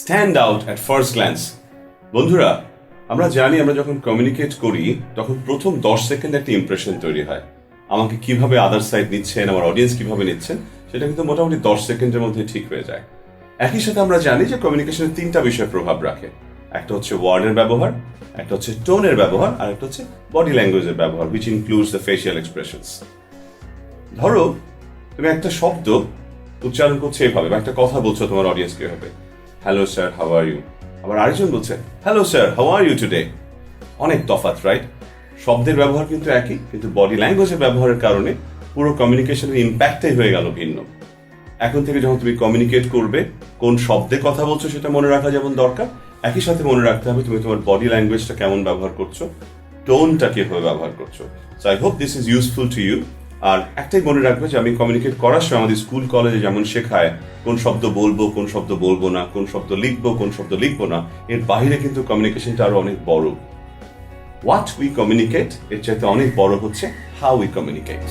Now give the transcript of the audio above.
Stand out at first glance বন্ধুরা, আমরা জানি আমরা যখন কমিউনিকেট করি, তখন প্রথম দশ সেকেন্ড একটা ইমপ্রেশন তৈরি হয়। আমাকে কীভাবে আদার সাইড নিচ্ছেন, আমার অডিয়েন্স কীভাবে নিচ্ছেন, সেটা কিন্তু মোটামুটি দশ সেকেন্ডের মধ্যে ঠিক হয়ে যায়। একই সাথে আমরা জানি যে কমিউনিকেশনের তিনটা বিষয় প্রভাব রাখে। একটা হচ্ছে ওয়ার্ডের ব্যবহার, একটা হচ্ছে টোনের ব্যবহার, আর একটা হচ্ছে বডি ল্যাঙ্গুয়েজের ব্যবহার which includes the facial expressions ধরো, তুমি একটা শব্দ উচ্চারণ করছ এভাবে, বা একটা কথা বলছো তোমার অডিয়েন্সকে হবে hello sir how are you আবার আরেকজন বলছে hello sir how are you today অনেক তফাৎ রাইট শব্দের ব্যবহার কিন্তু একই, কিন্তু বডি ল্যাঙ্গুয়েজের ব্যবহারের কারণে পুরো কমিউনিকেশনের ইম্প্যাক্টটাই হয়ে গেল ভিন্ন। এখন থেকে যখন তুমি কমিউনিকেট করবে, কোন শব্দে কথা বলছো সেটা মনে রাখা যেমন দরকার, একই সাথে মনে রাখতে হবে তুমি তোমার বডি ল্যাঙ্গুয়েজটা কেমন ব্যবহার করছ টোনটা কীভাবে ব্যবহার করছ। So I hope this is useful to you আর একটাই মনে রাখবে যে আমি কমিউনিকেট করার সময় আমাদের স্কুল কলেজে যেমন শেখায়, কোন শব্দ বলব, কোন শব্দ বলব না, কোন শব্দ লিখব, কোন শব্দ লিখব না, এর বাহিরে কিন্তু কমিউনিকেশনটা আরও অনেক বড়। হোয়াট উই কমিউনিকেট এর চাইতে অনেক বড় হচ্ছে হাউ উই কমিউনিকেট